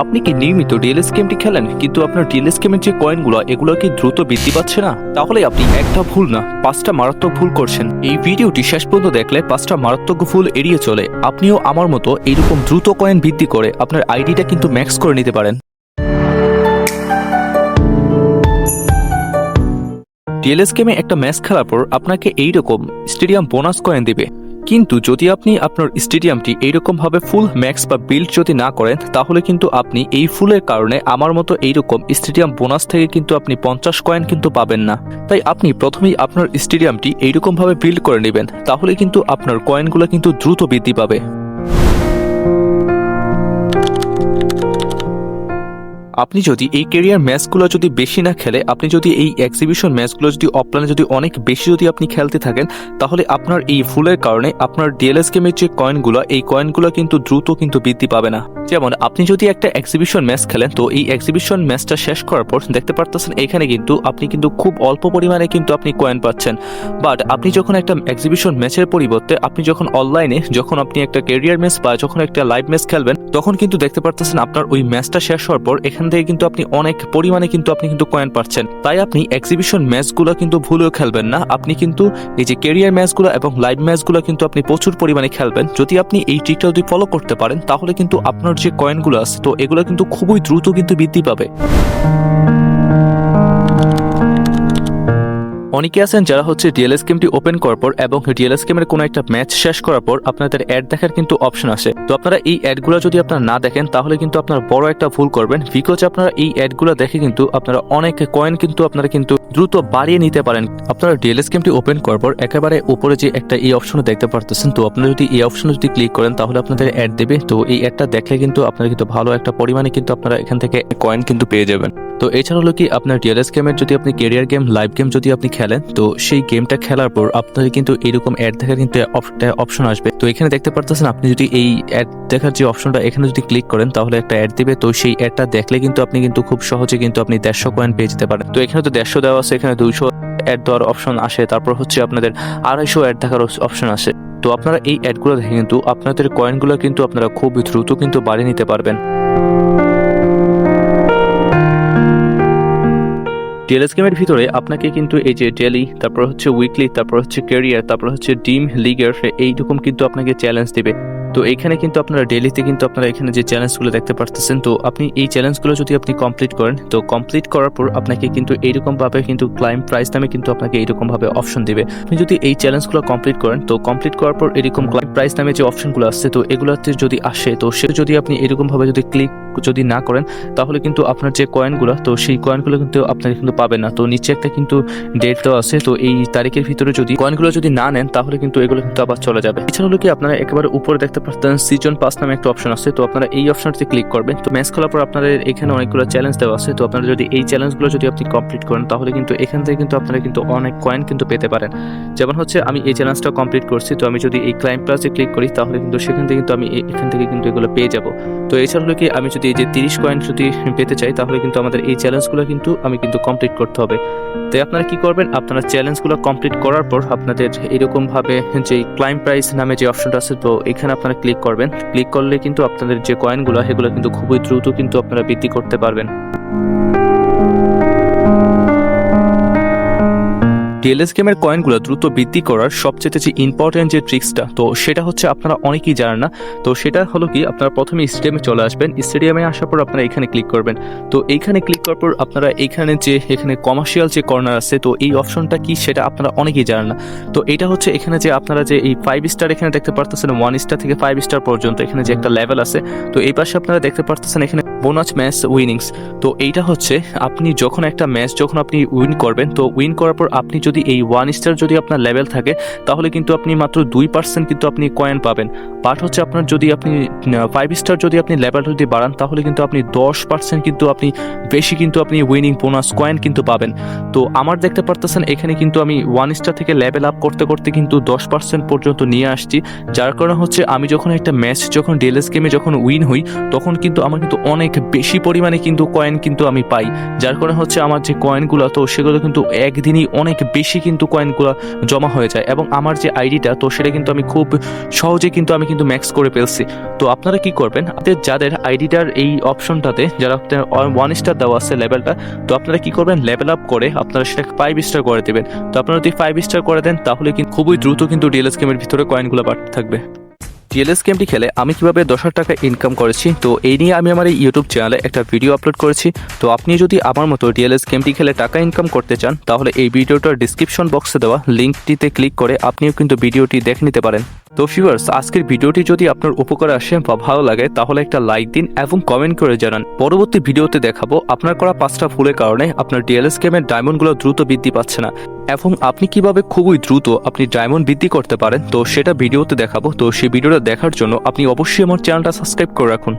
আপনি কি নিয়মিত ডিএলএস গেমটি খেলেন? কিন্তু আপনার ডিএলএস গেমের যে কয়েনগুলো এগুলো কি দ্রুত বৃদ্ধি পাচ্ছে না? তাহলে আপনি একটা ভুল না, পাঁচটা মারাত্মক ভুল করছেন। এই ভিডিওটি শেষ পর্যন্ত দেখলে পাঁচটা মারাত্মক ভুল এড়িয়ে চলে। আপনিও আমার মতো এইরকম দ্রুত কয়েন বৃদ্ধি করে আপনার আইডিটা কিন্তু ম্যাক্স করে নিতে পারেন। ডিএলএস গেমে একটা ম্যাচ খেলার পর আপনাকে এইরকম স্টেডিয়াম বোনাস কয়েন দিবে। কিন্তু যদি আপনি আপনার স্টেডিয়ামটি এইরকমভাবে ফুল ম্যাক্স বা বিল্ড যদি না করেন, তাহলে কিন্তু আপনি এই ফুলের কারণে আমার মতো এইরকম স্টেডিয়াম বোনাস থেকে কিন্তু আপনি পঞ্চাশ কয়েন কিন্তু পাবেন না। তাই আপনি প্রথমেই আপনার স্টেডিয়ামটি এইরকমভাবে বিল্ড করে নেবেন, তাহলে কিন্তু আপনার কয়েনগুলো কিন্তু দ্রুত বৃদ্ধি পাবে। আপনি যদি এই কেরিয়ার ম্যাচগুলো যদি বেশি না খেলে, আপনি যদি এই এক্সিবিশন ম্যাচগুলো যদি অফলাইনে যদি অনেক বেশি যদি আপনি খেলতে থাকেন, তাহলে আপনার এই ফুলের কারণে আপনার ডিএলএস গেমের যে কয়েনগুলো এই কয়েনগুলো কিন্তু দ্রুত কিন্তু বৃদ্ধি পাবে না। যেমন, আপনি যদি একটা এক্সিবিশন ম্যাচ খেলেন, তো এই এক্সিবিশন ম্যাচটা শেষ করার পর দেখতে পারতেছেন এখানে কিন্তু আপনি কিন্তু খুব অল্প পরিমাণে কিন্তু আপনি কয়েন পাচ্ছেন। বাট আপনি যখন একটা এক্সিবিশন ম্যাচের পরিবর্তে, আপনি যখন অনলাইনে যখন আপনি একটা কেরিয়ার ম্যাচ বা যখন একটা লাইভ ম্যাচ খেলবেন, তখন কিন্তু দেখতে পারতেছেন আপনার ওই ম্যাচটা শেষ হওয়ার পর এখান থেকে কিন্তু আপনি অনেক পরিমাণে কিন্তু আপনি কিন্তু কয়েন পাচ্ছেন। তাই আপনি এক্সিবিশন ম্যাচগুলো কিন্তু ভুলেও খেলবেন না। আপনি কিন্তু এই যে কেরিয়ার ম্যাচগুলো এবং লাইভ ম্যাচগুলো কিন্তু আপনি প্রচুর পরিমাণে খেলবেন। যদি আপনি এই ট্রিকটা যদি ফলো করতে পারেন, তাহলে কিন্তু আপনার যে কয়েনগুলো আছে, তো এগুলো কিন্তু খুবই দ্রুত কিন্তু বৃদ্ধি পাবে। অনেকে আছেন যারা হচ্ছে ডিএলএস গেমটি ওপেন করার পর এবং ডিএলএস গেমের কোনো একটা ম্যাচ শেষ করার পর আপনাদের অ্যাড দেখার কিন্তু অপশন আসে। তো আপনারা এই অ্যাডগুলো যদি আপনারা না দেখেন, তাহলে কিন্তু আপনারা বড় একটা ভুল করবেন বিকজ আপনারা এই অ্যাডগুলো দেখে কিন্তু আপনারা অনেক কয়েন কিন্তু আপনারা কিন্তু দ্রুত বাড়িয়ে নিতে পারেন। আপনারা ডিএলএস গেমটি ওপেন করার পর একেবারে উপরে যে একটা এই অপশনে দেখতে পারতেছেন, তো আপনারা যদি এই অপশনে যদি ক্লিক করেন, তাহলে আপনাদের অ্যাড দেবে। তো এই অ্যাডটা দেখলে কিন্তু আপনারা কিন্তু ভালো একটা পরিমাণে কিন্তু আপনারা এখান থেকে কয়েন কিন্তু পেয়ে যাবেন। তো এছাড়া হলো কি আপনার ডিএলএস গেমের যদি আপনি কেরিয়ার গেম লাইভ গেম যদি আপনি খেলেন, তো সেই গেমটা খেলার পর আপনাদের কিন্তু এরকম অ্যাড দেখার কিন্তু অপশন আসবে। তো এখানে দেখতে পারতেছেন আপনি যদি এই অ্যাড দেখার যে অপশনটা এখানে যদি ক্লিক করেন, তাহলে একটা অ্যাড দিবে। তো সেই অ্যাডটা দেখলে কিন্তু আপনি কিন্তু খুব সহজে কিন্তু আপনি দেড়শো কয়েন পেয়ে যেতে পারেন। তো এখানে তো দেড়শো দেওয়া আছে, এখানে দুইশো অ্যাড দেওয়ার অপশন আসে। তারপর হচ্ছে আপনাদের আড়াইশো অ্যাড দেখার অপশন আসে। তো আপনারা এই অ্যাডগুলো দেখে কিন্তু আপনাদের কয়েনগুলো কিন্তু আপনারা খুব দ্রুত কিন্তু বাড়িয়ে নিতে পারবেন। ডিএলএস গেমের ভিতরে আপনাকে কিন্তু এই যে ডেলি তারপর হচ্ছে উইকলি তারপর হচ্ছে ক্যারিয়ার তারপর হচ্ছে ডিম লিগের এইরকম কিন্তু আপনাকে চ্যালেঞ্জ দেবে। তো এইখানে কিন্তু আপনারা ডেলিতে কিন্তু আপনারা এখানে যে চ্যালেঞ্জগুলো দেখতে পারতেছেন, তো আপনি এই চ্যালেঞ্জগুলো যদি আপনি কমপ্লিট করেন, তো কমপ্লিট করার পর আপনাকে কিন্তু এইরকম ভাবে কিন্তু ক্লাইম প্রাইস নামে কিন্তু আপনাকে এইরকম ভাবে অপশন দিবে। আপনি যদি এই চ্যালেঞ্জগুলো কমপ্লিট করেন, তো কমপ্লিট করার পর এরকম ক্লাইম প্রাইস নামে যে অপশনগুলো আসছে, তো এগুলোতে যদি আসে, তো সে যদি আপনি এরকম ভাবে যদি ক্লিক যদি না করেন, তাহলে কিন্তু আপনার যে কয়েনগুলো তো সেই কয়েনগুলো কিন্তু আপনারা কিন্তু পাবেন না। তো নিচে একটা কিন্তু ডেট দেওয়া আছে, তো এই তারিখের ভিতরে যদি কয়েনগুলো যদি না নেন, তাহলে কিন্তু এগুলো কিন্তু আবার চলে যাবে। এছাড়া হলো কি, আপনারা একেবারে উপরে দেখতে পাচ্ছেন সিজন পাস নামে একটা অপশন আছে, তো আপনারা এই অপশনটিতে ক্লিক করবেন। তো ম্যাচ খেলার পর আপনাদের এখানে অনেকগুলো চ্যালেঞ্জ দেওয়া আছে, তো আপনারা যদি এই চ্যালেঞ্জগুলো যদি আপনি কমপ্লিট করেন, তাহলে কিন্তু এখান থেকে কিন্তু আপনারা কিন্তু অনেক কয়েন কিন্তু পেতে পারেন। যেমন হচ্ছে, আমি এই চ্যালেঞ্জটা কমপ্লিট করছি, তো আমি যদি এই ক্লাইম প্লাসে ক্লিক করি, তাহলে কিন্তু সেখান থেকে কিন্তু আমি এখান থেকে কিন্তু এগুলো পেয়ে যাব। তো এছাড়া হলো কি আমি যদি এই যে তিরিশ কয়েন যদি পেতে চাই, তাহলে কিন্তু আমাদের এই চ্যালেঞ্জগুলো কিন্তু আমি কিন্তু কমপ্লিট করতে হবে। তাই আপনারা কি করবেন, আপনারা চ্যালেঞ্জগুলো কমপ্লিট করার পর আপনাদের এরকমভাবে যে ক্লাইম প্রাইস নামে যে অপশনটা আছে, তো এখানে আপনারা ক্লিক করবেন। ক্লিক করলে কিন্তু আপনাদের যে কয়েনগুলো সেগুলো কিন্তু খুবই দ্রুত কিন্তু আপনারা বৃদ্ধি করতে পারবেন। ডিএলএস গেমের কয়েনগুলো দ্রুত বৃদ্ধি করার সবচেয়ে যে ইম্পর্টেন্ট যে ট্রিক্সটা তো সেটা হচ্ছে আপনারা অনেকেই জানেন না, তো সেটা হলো কি আপনারা প্রথমে স্টেডিয়ামে চলে আসবেন স্টেডিয়ামে আসার পর আপনারা এখানে ক্লিক করবেন। তো এইখানে ক্লিক করার পর আপনারা এখানে যে, এখানে কমার্শিয়াল যে কর্নার আছে, তো এই অপশনটা কি সেটা আপনারা অনেকেই জানেন না। তো এটা হচ্ছে এখানে যে আপনারা যে এই ফাইভ স্টার এখানে দেখতে পারতেছেন ওয়ান স্টার থেকে ফাইভ স্টার পর্যন্ত এখানে যে একটা লেভেল আছে, তো এই পাশে আপনারা দেখতে পারতেছেন এখানে বোনাস ম্যাচ উইনিংস তো এইটা হচ্ছে আপনি যখন একটা ম্যাচ যখন আপনি উইন করবেন, তো উইন করার পর আপনি যদি এই ওয়ান স্টার যদি আপনার লেভেল থাকে, তাহলে কিন্তু আপনি মাত্র দুই পার্সেন্ট কিন্তু আপনি কয়েন পাবেন। বাট হচ্ছে আপনার যদি আপনি ফাইভ স্টার যদি আপনি লেভেল যদি বাড়ান, তাহলে কিন্তু আপনি দশ পার্সেন্ট কিন্তু আপনি, বেশি কিন্তু আপনি উইনিং বোনাস কয়েন কিন্তু পাবেন। তো আমার দেখতে পারতেছেন, এখানে কিন্তু আমি ওয়ান স্টার থেকে লেভেল আপ করতে করতে কিন্তু দশ পার্সেন্ট পর্যন্ত নিয়ে আসছি। যার কারণে হচ্ছে আমি যখন একটা ম্যাচ যখন ডিএলএস গেমে যখন উইন হই, তখন কিন্তু আমার কিন্তু অনেক বেশি পরিমাণে কিন্তু কয়েন কিন্তু আমি পাই। যার কারণে হচ্ছে আমার যে কয়েনগুলো তো সেগুলো কিন্তু একদিনই অনেক বেশি বেশি কিন্তু কয়েনগুলো জমা হয়ে যায় এবং আমার যে আইডিটা, তো সেটা কিন্তু আমি খুব সহজে কিন্তু আমি কিন্তু ম্যাক্স করে ফেলছি। তো আপনারা কি করবেন? আপনাদের যাদের আইডিটার এই অপশনটাতে যারা আপনার ওয়ান স্টার দেওয়া আছে লেভেলটা তো আপনারা কি করবেন? লেভেল আপ করে আপনারা সেটাকে ফাইভ স্টার করে দেবেন। তো আপনারা যদি ফাইভ স্টার করে দেন, তাহলে কিন্তু খুবই দ্রুত কিন্তু ডিএলএস গেমের ভিতরে কয়েনগুলো বাড়তে থাকবে। ডিএলএস গেমটি খেলে আমি কীভাবে দশ হাজার টাকা ইনকাম করেছি? তো এই নিয়ে আমি আমার এই ইউটিউব চ্যানেলে একটা ভিডিও আপলোড করেছি। তো আপনি যদি আমার মতো ডিএলএস গেমটি খেলে টাকা ইনকাম করতে চান, তাহলে এই ভিডিওটার ডিসক্রিপশন বক্সে দেওয়া লিঙ্কটিতে ক্লিক করে আপনিও কিন্তু ভিডিওটি দেখে নিতে পারেন। তো ভিউয়ার্স আজকের ভিডিওটি যদি আপনার উপকারে আসে বা ভালো লাগে, তাহলে একটা লাইক দিন এবং কমেন্ট করে জানান। পরবর্তী ভিডিওতে দেখাবো আপনার করা পাঁচটা ভুলের কারণে আপনার ডিএলএস গেমের ডায়মন্ডগুলো দ্রুত বৃদ্ধি পাচ্ছে না এবং আপনি কীভাবে খুবই দ্রুত আপনি ডায়মন্ড বৃদ্ধি করতে পারেন, তো সেটা ভিডিওতে দেখাবো। তো সেই ভিডিওটা দেখার জন্য আপনি অবশ্যই আমার চ্যানেলটা সাবস্ক্রাইব করে রাখুন।